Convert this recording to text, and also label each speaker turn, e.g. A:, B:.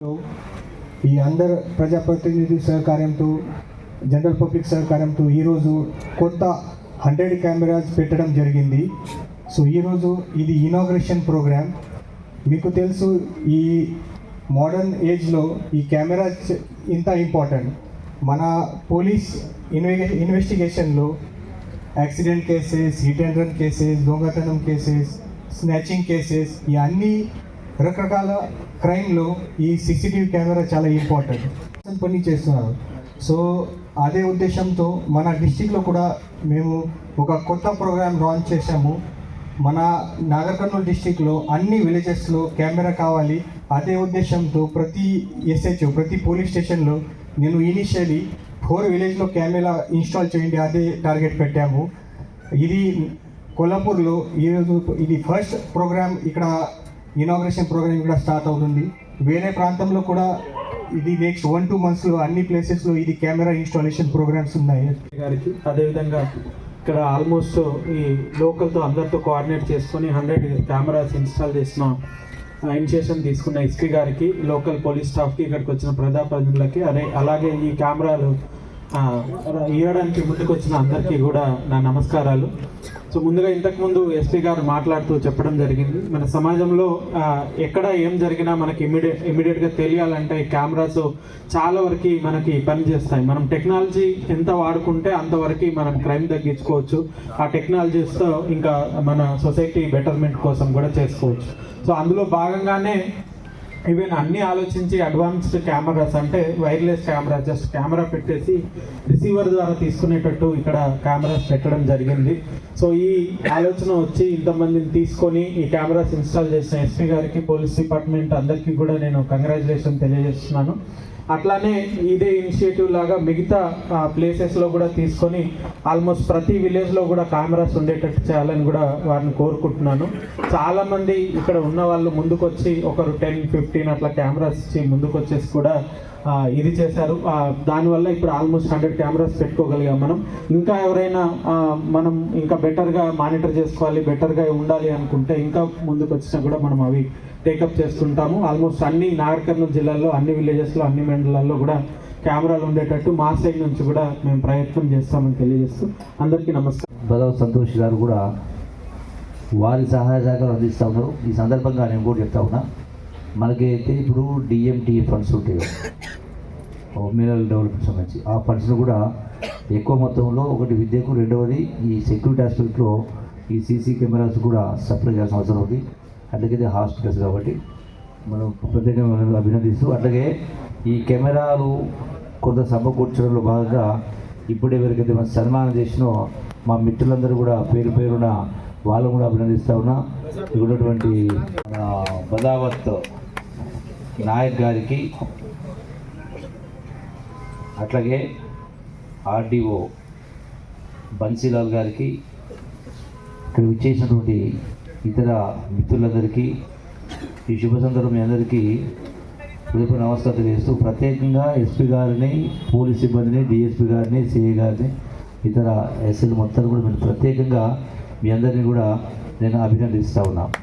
A: ఈ అందరు ప్రజాప్రతినిధి సహకార్యంతో జనరల్ పబ్లిక్ సహకారంతో ఈరోజు కొత్త హండ్రెడ్ కెమెరాస్ పెట్టడం జరిగింది. సో ఈరోజు ఇది ఇనాగ్రేషన్ ప్రోగ్రామ్. మీకు తెలుసు ఈ మోడర్న్ ఏజ్లో ఈ కెమెరాస్ ఇంత ఇంపార్టెంట్. మన పోలీస్ ఇన్వె ఇన్వెస్టిగేషన్లో accident cases hit and run cases దొంగతనం కేసెస్ స్నాచింగ్ కేసెస్ ఇవన్నీ రకరకాల క్రైమ్లో ఈ సీసీటీవీ కెమెరా చాలా ఇంపార్టెంట్. పని చేస్తున్నారు. సో అదే ఉద్దేశంతో మన డిస్టిక్లో కూడా మేము ఒక కొత్త ప్రోగ్రామ్ లాంచ్ చేశాము. మన నాగర్ కర్నూలు డిస్టిక్లో అన్ని విలేజెస్లో కెమెరా కావాలి. అదే ఉద్దేశంతో ప్రతి ఎస్హెచ్ఓ ప్రతి పోలీస్ స్టేషన్లో నేను ఇనిషియలీ ఫోర్ విలేజ్లో కెమెరా ఇన్స్టాల్ చేయండి అదే టార్గెట్ పెట్టాము. ఇది కొల్లాపూర్లో ఈరోజు ఇది ఫస్ట్ ప్రోగ్రామ్ ఇక్కడ ఇనాగ్రేషన్ ప్రోగ్రామ్ కూడా స్టార్ట్ అవుతుంది. వేరే ప్రాంతంలో కూడా ఇది నెక్స్ట్ వన్ టూ మంత్స్లో అన్ని ప్లేసెస్లో ఇది కెమెరా ఇన్స్టాలేషన్ ప్రోగ్రామ్స్ ఉన్నాయి.
B: గారికి అదేవిధంగా ఇక్కడ ఆల్మోస్ట్ ఈ లోకల్తో అందరితో కోఆర్డినేట్ చేసుకొని హండ్రెడ్ కెమెరాస్ ఇన్స్టాల్ చేసిన ఇనిషియేషన్ తీసుకున్న ఎస్పీ గారికి లోకల్ పోలీస్ స్టాఫ్కి ఇక్కడికి వచ్చిన ప్రజాప్రతినిధులకి అదే అలాగే ఈ కెమెరాలు ఇవ్వడానికి ముందుకు వచ్చిన అందరికీ కూడా నా నమస్కారాలు. సో ముందుగా ఇంతకుముందు ఎస్పీ గారు మాట్లాడుతూ చెప్పడం జరిగింది. మన సమాజంలో ఎక్కడ ఏం జరిగినా మనకి ఇమీడియట్ ఇమీడియట్గా తెలియాలంటే ఈ కెమెరాస్ చాలా వరకు మనకి పని చేస్తాయి. మనం టెక్నాలజీ ఎంత వాడుకుంటే అంతవరకు మనం క్రైమ్ తగ్గించుకోవచ్చు. ఆ టెక్నాలజీస్తో ఇంకా మన సొసైటీ బెటర్మెంట్ కోసం కూడా చేసుకోవచ్చు. సో అందులో భాగంగానే ఈవెన్ అన్నీ ఆలోచించి అడ్వాన్స్డ్ కెమెరాస్ అంటే వైర్లెస్ కెమెరా జస్ట్ కెమెరా పెట్టేసి రిసీవర్ ద్వారా తీసుకునేటట్టు ఇక్కడ కెమెరాస్ పెట్టడం జరిగింది. సో ఈ ఆలోచన వచ్చి ఇంతమందిని తీసుకొని ఈ కెమెరాస్ ఇన్స్టాల్ చేసిన ఎస్పీ గారికి పోలీస్ డిపార్ట్మెంట్ అందరికీ కూడా నేను కంగ్రాచులేషన్ తెలియజేస్తున్నాను. అట్లానే ఇదే ఇనిషియేటివ్ లాగా మిగతా ప్లేసెస్లో కూడా తీసుకొని ఆల్మోస్ట్ ప్రతి విలేజ్లో కూడా కెమెరాస్ ఉండేటట్టు చేయాలని కూడా వారిని కోరుకుంటున్నాను. చాలామంది ఇక్కడ ఉన్న వాళ్ళు ముందుకొచ్చి ఒకరు టెన్ ఫిఫ్టీన్ అట్లా కెమెరాస్ ఇచ్చి ముందుకొచ్చేసి కూడా ఇది చేశారు. దానివల్ల ఇప్పుడు ఆల్మోస్ట్ హండ్రెడ్ కెమెరాస్ పెట్టుకోగలిగాం మనం. ఇంకా ఎవరైనా మనం ఇంకా బెటర్గా మానిటర్ చేసుకోవాలి బెటర్గా ఉండాలి అనుకుంటే ఇంకా ముందుకు వచ్చినా కూడా మనం అవి టేకప్ చేస్తుంటాము. ఆల్మోస్ట్ అన్ని నాగర్ కర్నూలు జిల్లాలో అన్ని విలేజెస్లో అన్ని మండలాల్లో కూడా కెమెరాలు ఉండేటట్టు మా సైడ్ నుంచి కూడా మేము ప్రయత్నం చేస్తామని తెలియజేస్తూ అందరికీ నమస్కారం.
C: బదవ సంతోష్ గారు కూడా వారి సహాయ సహకారం అందిస్తూ ఉన్నారు. ఈ సందర్భంగా నేను కూడా చెప్తా ఉన్నా. మనకైతే ఇప్పుడు డిఎంటీ ఫండ్స్ ఉంటాయి. మినరల్ డెవలప్మెంట్ సంబంధించి. ఆ ఫండ్స్ను కూడా ఎక్కువ మొత్తంలో ఒకటి విద్యకు రెండవది ఈ సెక్యూరిటీ హాస్పిటల్లో ఈ సీసీ కెమెరాస్ కూడా సప్లై చేయాల్సిన అవసరం ఉంది. అట్లాగైతే హాస్పిటల్స్ కాబట్టి మనం ప్రత్యేకంగా అభినందిస్తూ అట్లాగే ఈ కెమెరాలు కొంత సమకూర్చడంలో భాగంగా ఇప్పుడే ఎవరికైతే మనం సన్మానం చేసినో మా మిత్రులందరూ కూడా పేరు పేరున వాళ్ళు కూడా అభినందిస్తా ఉన్నా. ఇక్కడ ఉన్నటువంటి మన బదావత్ నాయక్ గారికి అట్లాగే ఆర్డీఓ బన్సీలాల్ గారికి ఇక్కడ విచ్చేసినటువంటి ఇతర మిత్రులందరికీ ఈ శుభ సందర్భం మీ అందరికీ హృదయపూర్వక నమస్కారం తెలియజేస్తూ ప్రత్యేకంగా ఎస్పీ గారిని పోలీస్ సిబ్బందిని డిఎస్పీ గారిని సిఐ గారిని ఇతర ఎస్ఎల్ మొత్తాన్ని కూడా మీరు ప్రత్యేకంగా మీ అందరినీ కూడా నేను అభినందిస్తా ఉన్నాను.